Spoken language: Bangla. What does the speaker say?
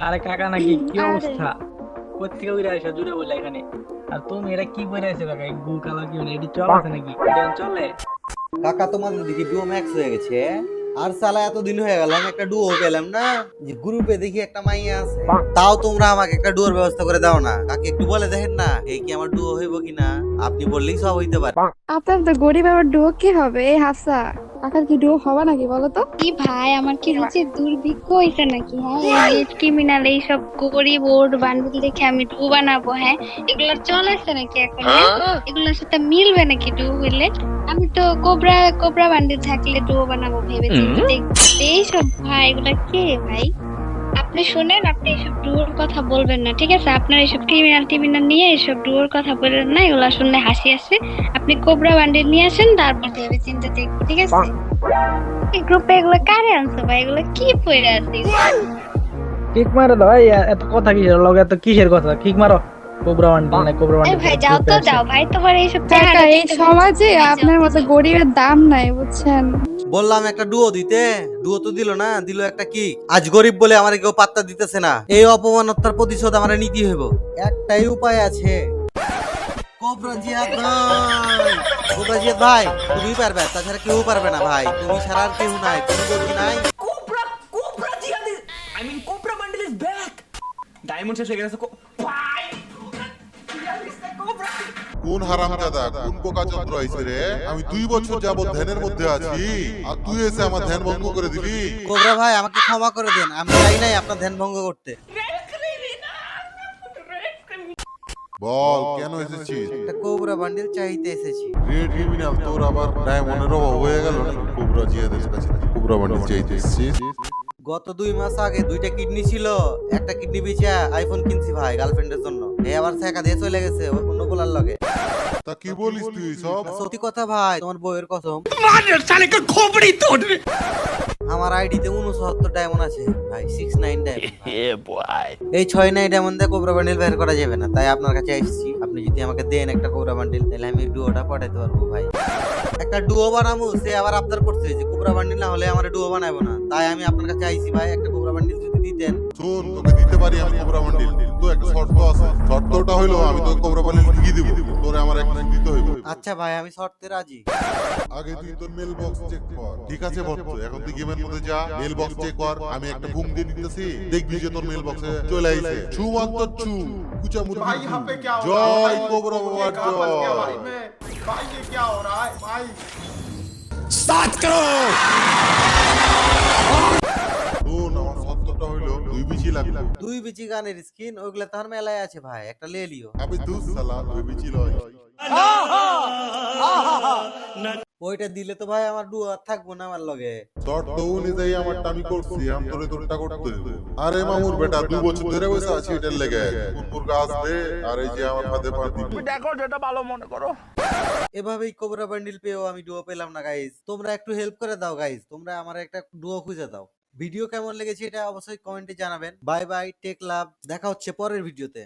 আরে কাকা নাকি কি অবস্থা? কোথেকে উড়ে আসা? জুড়ে বলে এখানে। আর তুমি এটা কি পরে আছো কাকা? এই গু কালার কি মানে এটি চল আছে নাকি? এটা চলে কাকা তোমাদের দিকে ডুও ম্যাক্স হয়ে গেছে। আর সালা এতদিন হয়ে গেল আমি একটা ডুও পেলাম না? যে গ্রুপে দেখি একটা মাইয়া আছে। তাও তোমরা আমাকে একটা ডুয়োর ব্যবস্থা করে দাও না। কাকে একটু বলে দেখেন না এই কি আমার ডুও হইব কিনা? আপনি বললেই সব হইতে পারে। আপনার তো গরিব আবার ডুয়ো কি হবে? এই হাফসা। কাকার কি ডুয়ো হবে নাকি বলো তো? কি ভাই আমার কি হচ্ছে দুর্ভিক্ষ এটা নাকি হ্যাঁ? ক্রিমিনাল এইসব গরিব ওর বান্ডুল দেখে আমি ডু বানাবো হ্যাঁ? এগুলো চলেছে নাকি এখন হ্যাঁ? এগুলোর সাথে মিলবে নাকি ডু হইলে আমি তো কোবরা কোবরা বান্ডিল থাকলে ডু বানাবো ভেবেছি এই সব ভাই এগুলা কে ভাই? আপনি শুনেন আপনি এইসব ডুয়োর কথা বলবেন না ঠিক আছে? আপনার এইসব ক্রিমিনাল টিমিনাল নিয়ে এইসব ডুয়োর কথা বলবেন না এগুলো শুনলে হাসি আসে। আপনি কোবরা বান্ডিল নিয়ে আসেন তারপর ভেবে চিন্তা দেখব ঠিক আছে? এই গ্রুপে এগুলো কারে আনছো ভাই? এগুলো কি পড়ে আছে কিক মারো এই এত কথা কিসের? লগে এত কিসের কথা? কিক মারো। কোবরা বান্ডিল না কোবরা এই বান্ডিল ভাই যাও তো যাও ভাই তোমার এইসব এই সমাজে আপনার মতো গরিবের দাম নাই বুঝছেন? বললাম একটা ডুও দিতে। ডুও তো দিল না দিল একটা কি? আজ গরিব বলে আমার কেউ পাত্তা দিতেছে না। এই অপমানতার প্রতিশোধ আমার নিতে হইব। একটাই উপায় আছে। ভাই। তুমি পারবে? তাছাড়া কেউ পারবে না ভাই। তুমি ছাড়া আর কেউ নাই কোনো গতি নাই। is শেষ হয়ে গেছে কোন হারামজাদা কোন বোকাচন্দ্র আইছে রে? আমি দুই বছর যাবত ধ্যানের মধ্যে আছি। আর তুই এসে আমার ধ্যান ভঙ্গ করে দিলি? কোবরা ভাই আমাকে ক্ষমা করে দেন। আমি চাই নাই আপনার ধ্যান ভঙ্গ করতে। বল কেন এসেছিস? একটা কোবরা বান্ডিল চাইতে এসেছি। রেড ক্রিমিনাল তোর আবার ডায়মন্ডের অভাব হয়ে গেল নাকি? কোবরা জিয়াদের কাছে কোবরা বান্ডিল চাইতে এসেছিস? গত দুই মাস আগে দুইটা কিডনি ছিল। একটা কিডনি বেচে আইফোন কিনছি ভাই গার্লফ্রেন্ডের জন্য। এই আবার ছেকা দিয়ে চলে গেছে অন্য পোলার লগে। তা কি বলিস তুই? সব সত্যি কথা ভাই তোমার বউয়ের কসম। আমার আইডিতে উনসত্তর ডায়মন্ড আছে ভাই সিক্স নাইন ডায়মন্ড এই ছয় নাই ডায়মন্ড দিয়ে কোবরা বান্ডিল বের করা যাবে না তাই আপনার কাছে এসেছি আপনি যদি আমাকে দেন একটা কোবরা বান্ডিল তাহলে আমি ডুয়োটা পাঠাতে পারব ভাই। একটা ডুয়ো বানাবো সে আবার আবদার করছে যে কোবরা বান্ডিল না হলে আমার ডুয়ো বানাবো না। তাই আমি আপনার কাছে আইছি ভাই একটা কোবরা বান্ডিল যদি দিতেন। শোন তোকে দিতে পারি আমি কোবরা বান্ডিল কিন্তু একটা শর্ত আছে। শর্তটা হইলো আমি তোকে কোবরা বান্ডিল ঠিকই দিব তোরে আমার একটা দিতে হইব আচ্ছা ভাই আমি শর্তে রাজি আগে তুই তোর মেল বক্স চেক কর ঠিক আছে ভক্ত এখন তুই গেমের মধ্যে যা মেল বক্স চেক কর আমি একটা ঘুম দিয়ে দিতেছি দেখবি যে তোর মেল বক্সে চলে আইছে ছু মাত্র ছু কুচা মুরগি भाई यहाँ पे क्या हो रहा है জয় भाई? কোবরা ये বাবার कहाँ फंस गया भाई জয় मैं भाई ये क्या हो रहा है भाई শোন দুই বিচি লাগবে। দুই বিচি গানের স্কিন ওইগুলা তার মেলায় আছে ভাই একটা লে লিও। আমি দুধ সালা দুই বিচি লয়। ওইটা দিলে তো ভাই আমার ডু আর থাকব না আমার লগে। শর্ত অনুযায়ী আমারটা আমি করছি আমি তোরে তোরটা করতে আরে মামুর বেটা দু বছর ধরে বসে আছি এটার লেগে। কুকুর আর এই যে আমার হাতে পা দিবি। দেখো যেটা ভালো মনে করো। এভাবেই কোবরা বান্ডিল পেয়েও আমি ডুয়ো পেলাম না গাইজ তোমরা একটু হেল্প করে দাও গাইজ তোমরা আমার একটা ডুয়ো খুঁজে দাও। ভিডিও কেমন লেগেছে এটা অবশ্যই কমেন্টে জানাবেন। বাই বাই, টেক লাভ, দেখা হচ্ছে পরের ভিডিওতে।